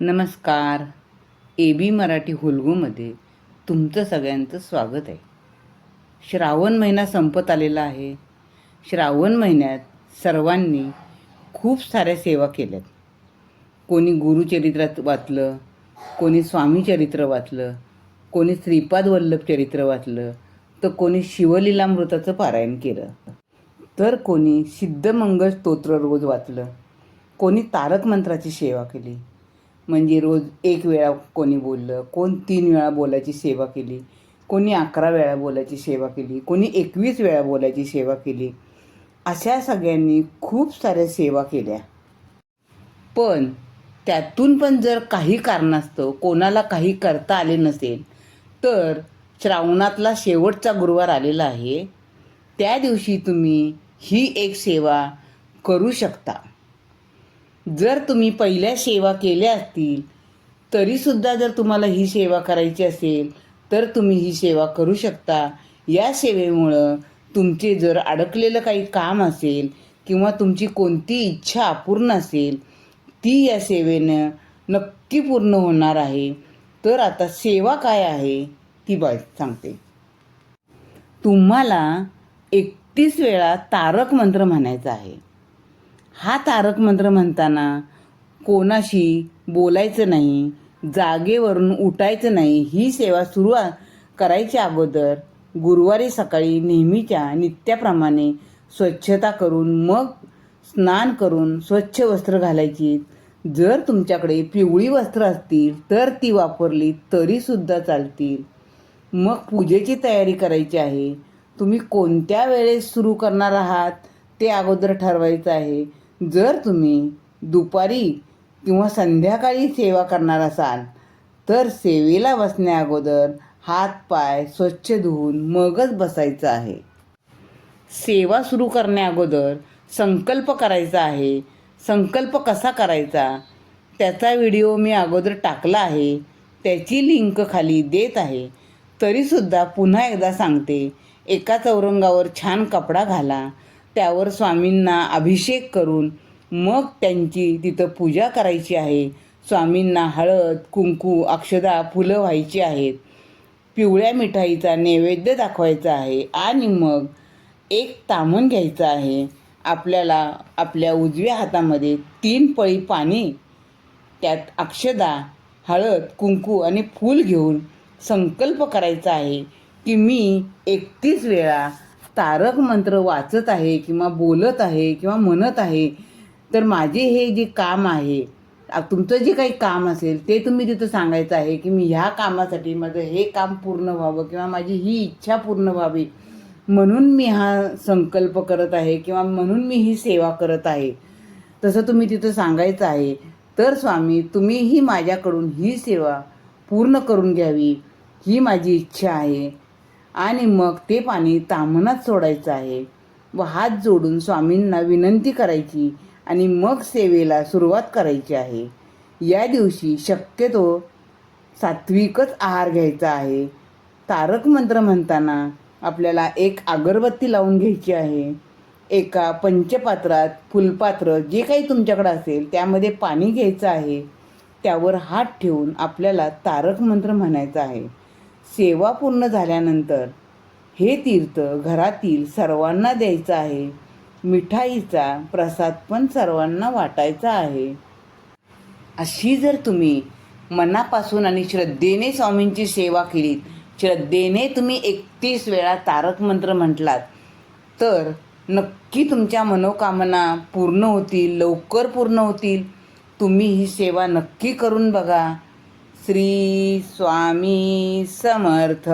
नमस्कार. A B Marathi हुलगूमध्ये तुमचं सगळ्यांचं स्वागत आहे. श्रावण महिना संपत आलेला आहे. श्रावण महिन्यात सर्वांनी खूप साऱ्या सेवा केल्यात. कोणी गुरुचरित्रात वाचलं कोणी स्वामी चरित्र वाचलं कोणी श्रीपाद वल्लभ चरित्र वाचलं तर कोणी शिवलीलामृताचं पारायण केलं. तर कोणी सिद्धमंगल स्तोत्र रोज वाचलं कोणी तारक मंत्राची सेवा केली म्हणजे रोज एक वेळा कोणी बोललं कोण तीन वेळा बोलायची सेवा केली कोणी अकरा वेळा बोलायची सेवा केली कोणी एकवीस वेळा बोलायची सेवा केली अशा सगळ्यांनी खूप साऱ्या सेवा केल्या. पण त्यातून पण जर काही कारणास्तव कोणाला काही करता आले नसेल तर श्रावणातला शेवटचा गुरुवार आलेला आहे. त्या दिवशी तुम्ही ही एक सेवा करू शकता. जर तुम्ही पहिल्या सेवा केल्या असतील तरीसुद्धा जर तुम्हाला ही सेवा करायची असेल तर तुम्ही ही सेवा करू शकता. या सेवेमुळं तुमचे जर अडकलेलं काही काम असेल किंवा तुमची कोणती इच्छा अपूर्ण असेल ती या सेवेनं नक्की पूर्ण होणार आहे. तर आता सेवा काय आहे ती बा सांगते. तुम्हाला एकतीस वेळा तारक मंत्र म्हणायचा आहे. हा तारक मंत्र म्हणताना कोणाशी बोलायचं नाही जागेवरून उठायचं नाही ही सेवा सुरू करायच्या अगोदर गुरुवारी सकाळी नेहमीच्या नित्याप्रमाणे स्वच्छता करून मग स्नान करून स्वच्छ वस्त्र घालायची. जर तुमच्याकडे पिवळी वस्त्र असतील तर ती वापरली तरीसुद्धा चालतील. मग पूजेची तयारी करायची आहे. तुम्ही कोणत्या वेळेस सुरू करणार आहात ते अगोदर ठरवायचं आहे. जर तुम्ही दुपारी किंवा संध्याकाळी सेवा करणार असाल तर सेवेला बसण्या अगोदर हात पाय स्वच्छ धुवून मगच बसायचं आहे. सेवा सुरू करण्या अगोदर संकल्प करायचा आहे. संकल्प कसा करायचा? त्याचा व्हिडिओ मी अगोदर टाकला आहे. त्याची लिंक खाली देत आहे. तरीसुद्धा पुन्हा एकदा सांगते एका चौरंगावर छान कपडा घाला. त्यावर स्वामींना अभिषेक करून मग त्यांची तिथं पूजा करायची आहे. स्वामींना हळद कुंकू अक्षदा फुलं व्हायची आहेत. पिवळ्या मिठाईचा नैवेद्य दाखवायचा आहे आणि मग एक तामण घ्यायचं आहे. आपल्याला आपल्या उजव्या हातामध्ये तीन पळी पाणी त्यात अक्षदा हळद कुंकू आणि फूल घेऊन संकल्प करायचा आहे की मी एकतीस वेळा तारक मंत्र वाचत आहे किंवा बोलत आहे किंवा म्हणत आहे तर माझे हे जे काम आहे तुमचं जे काही काम असेल ते तुम्ही तिथं सांगायचं आहे की मी ह्या कामासाठी माझं हे काम पूर्ण व्हावं किंवा माझी ही इच्छा पूर्ण व्हावी. म्हणून मी हा संकल्प करत आहे किंवा म्हणून मी ही सेवा करत आहे. तसं तुम्ही तिथं सांगायचं आहे तर स्वामी तुम्हीही माझ्याकडून ही सेवा पूर्ण करून घ्यावी. ही माझी इच्छा आहे. आणि मग ते पाणी तामनात सोडायचं आहे. व हात जोडून स्वामींना विनंती करायची आणि मग सेवेला सुरुवात करायची आहे. या दिवशी शक्यतो सात्विकच आहार घ्यायचा आहे. तारक मंत्र म्हणताना आपल्याला एक अगरबत्ती लावून घ्यायची आहे. एका पंचपात्रात फुलपात्र जे काही तुमच्याकडे असेल त्यामध्ये पाणी घ्यायचं आहे. त्यावर हात ठेवून आपल्याला तारक मंत्र म्हणायचा आहे. सेवा पूर्ण झाल्यानंतर हे तीर्थ घरातील सर्वांना द्यायचं आहे. मिठाईचा प्रसाद पण सर्वांना वाटायचा आहे. अशी जर तुम्ही मनापासून आणि श्रद्धेने स्वामींची सेवा केलीत श्रद्धेने तुम्ही एकतीस वेळा तारक मंत्र म्हटलात तर नक्की तुमच्या मनोकामना पूर्ण होतील लवकर पूर्ण होतील. तुम्ही ही सेवा नक्की करून बघा. श्री स्वामी समर्थ.